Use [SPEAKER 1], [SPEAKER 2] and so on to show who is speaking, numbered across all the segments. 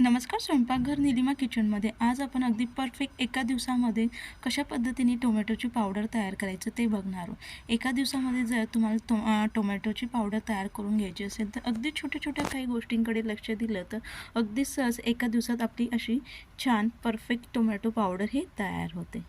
[SPEAKER 1] नमस्कार स्वयंपाकघर निलिमा किचनमध्ये. आज आपण अगदी परफेक्ट एका दिवसामध्ये कशा पद्धतीने टोमॅटोची पावडर तयार करायचं ते बघणार आहोत. एका दिवसामध्ये जर तुम्हाला टो टोमॅटोची पावडर तयार करून घ्यायची असेल तर अगदी छोट्या छोट्या काही गोष्टींकडे लक्ष दिलं तर अगदी सहज एका दिवसात आपली अशी छान परफेक्ट टोमॅटो पावडर ही तयार होते.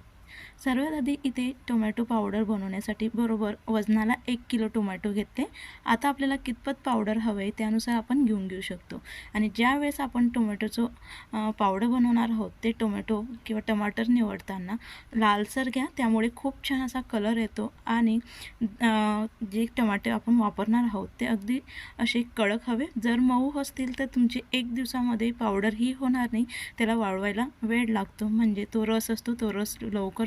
[SPEAKER 1] सर्वात आधी इथे टोमॅटो पावडर बनवण्यासाठी बरोबर वजनाला एक किलो टोमॅटो घेतले. आता आपल्याला कितपत पावडर हवं आहे त्यानुसार आपण घेऊन घेऊ शकतो. आणि ज्या वेळेस आपण टोमॅटोचं पावडर बनवणार आहोत ते टोमॅटो किंवा टमाटर निवडताना लालसर घ्या. त्यामुळे खूप छान असा कलर येतो आणि जे टमाटे आपण वापरणार आहोत ते अगदी असे कडक हवे. जर मऊ असतील तर तुमचे एक दिवसामध्ये पावडर ही होणार नाही. त्याला वाळवायला वेळ लागतो. म्हणजे तो रस असतो तो रस लवकर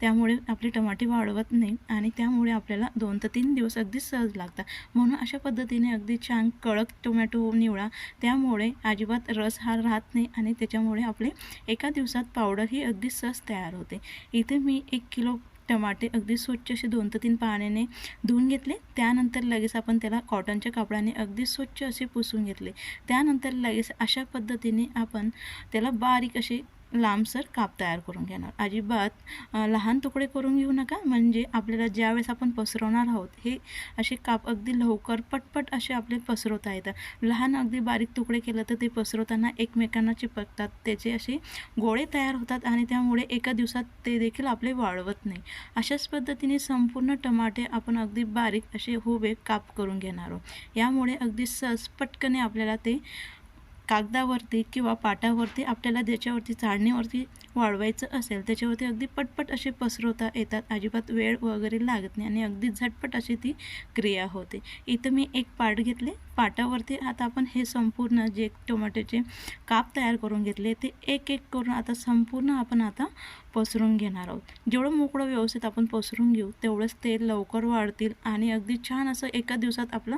[SPEAKER 1] त्यामुळे आपले टमाटे वाळवत नाही आणि त्यामुळे आपल्याला दोन ते तीन दिवस अगदी सहज लागतात. म्हणून अशा पद्धतीने अगदी छान कडक टोमॅटो निवडा. त्यामुळे अजिबात रस हा राहत नाही आणि त्याच्यामुळे आपले एका दिवसात पावडर ही अगदी सहज तयार होते. इथे मी एक किलो टमाटे अगदी स्वच्छ असे दोन ते तीन पाण्याने धुवून घेतले. त्यानंतर लगेच आपण त्याला कॉटनच्या कापडाने अगदी स्वच्छ असे पुसून घेतले. त्यानंतर लगेच अशा पद्धतीने आपण त्याला बारीक असे लांबसर काप तयार करून घेणार. अजिबात लहान तुकडे करून घेऊ नका. म्हणजे आपल्याला ज्यावेळेस आपण पसरवणार आहोत हे असे काप अगदी लवकर पटपट असे आपले पसरवता येतात. लहान अगदी बारीक तुकडे केलं तर ते पसरवताना एकमेकांना चिपकतात. त्याचे असे गोळे तयार होतात आणि त्यामुळे एका दिवसात ते देखील आपले वाळवत नाही. अशाच पद्धतीने संपूर्ण टमाटे आपण अगदी बारीक असे हुबे काप करून घेणार आहोत. यामुळे अगदी सहज पटकने आपल्याला ते कागदावरती किंवा पाटावरती आपल्याला ज्याच्यावरती चाळणीवरती वाळवायचं असेल त्याच्यावरती अगदी पटपट असे पसरवता येतात. अजिबात वेळ वगैरे लागत नाही आणि अगदी झटपट अशी ती क्रिया होते. इथं मी एक पाट घेतले. पाटावरती आता आपण हे संपूर्ण जे टोमॅटोचे काप तयार करून घेतले ते एक एक करून आता संपूर्ण आपण आता पसरून घेणार आहोत. जेवढं मोकळं व्यवस्थित आपण पसरून घेऊ तेवढंच ते लवकर वाढतील आणि अगदी छान असं एका दिवसात आपलं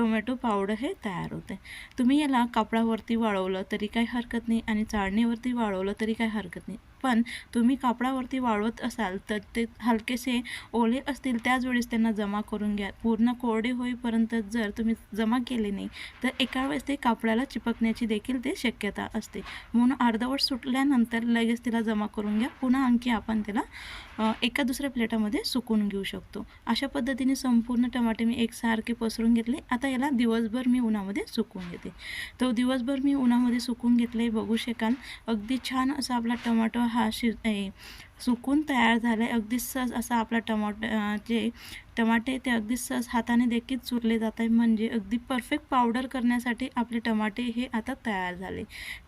[SPEAKER 1] टोमॅटो पावडर हे तयार होते तुम्ही याला कापडावरती वाळवलं तरी काही हरकत नाही आणि चाळणीवरती वाळवलं तरी काही हरकत नाही. पण तुम्ही कापडावरती वाळवत असाल तर ते हलकेसे ओले असतील त्याच वेळेस त्यांना जमा करून घ्या. पूर्ण कोरडे होईपर्यंत जर तुम्ही जमा केले नाही तर एका वेळेस ते कापडाला चिपकण्याची देखील ते शक्यता असते. म्हणून अर्धवट सुटल्यानंतर लगेच तिला जमा करून घ्या. पुन्हा आणखी आपण त्याला एका दुसऱ्या प्लेटामध्ये सुकून घेऊ शकतो. अशा पद्धतीने संपूर्ण टमाटे मी एकसारखे पसरून घेतले. आता याला दिवसभर मी उन्हामध्ये सुकवून घेते. तो दिवसभर मी उन्हामध्ये सुकून घेतले बघू शकाल. अगदी छान असा आपला टमाटो how she, a. सुकून तयार झालं आहे अगदी सहज असा आपला टमाट जे टमाटे ते अगदी सहज हाताने देखील चुरले जात आहे म्हणजे अगदी परफेक्ट पावडर करण्यासाठी आपले टमाटे हे आता तयार झाले.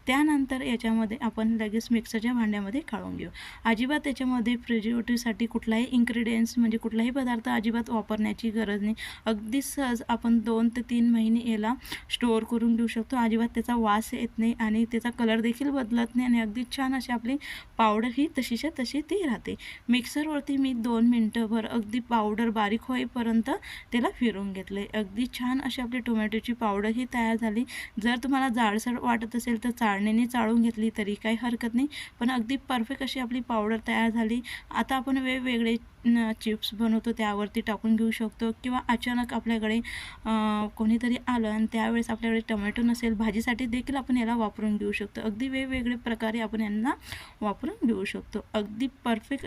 [SPEAKER 1] त्यानंतर याच्यामध्ये आपण लगेच मिक्सरच्या भांड्यामध्ये काढून घेऊ. अजिबात त्याच्यामध्ये प्रिझर्वेटिव्हसाठी कुठलाही इन्ग्रेडियंट्स म्हणजे कुठलाही पदार्थ अजिबात वापरण्याची गरज नाही. अगदी सहज आपण दोन ते तीन महिने याला स्टोअर करून घेऊ शकतो. अजिबात त्याचा वास येत नाही आणि त्याचा कलर देखील बदलत नाही आणि अगदी छान अशी आपली पावडर ही तशीच्या तशी ती राहते. मिक्सरवरती मी दोन मिनटंभर अगदी पावडर बारीक होईपर्यंत त्याला फिरून घेतले. अगदी छान अशी आपली टोमॅटोची पावडर ही तयार झाली. जर तुम्हाला जाडसर वाटत असेल तर चाळणीने चाळून घेतली तरी काही हरकत नाही. पण अगदी परफेक्ट अशी आपली पावडर तयार झाली. आता आपण वेगवेगळे चिप्स बनवतो त्यावरती टाकून घेऊ शकतो किंवा अचानक आपल्याकडे कोणीतरी आलं आणि त्यावेळेस आपल्याकडे टमॅटो नसेल भाजीसाठी देखील आपण याला वापरून घेऊ शकतो. अगदी वेगवेगळे प्रकारे आपण यांना वापरून घेऊ शकतो. अगदी परफेक्ट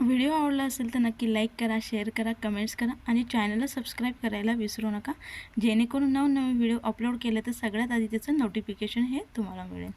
[SPEAKER 1] व्हिडिओ आवडला असेल तर नक्की लाईक करा शेअर करा कमेंट्स करा आणि चॅनलला सबस्क्राईब करायला विसरू नका. जेणेकरून नवनवीन व्हिडिओ अपलोड केले तर सगळ्यात आधी त्याचं नोटिफिकेशन हे तुम्हाला मिळेल.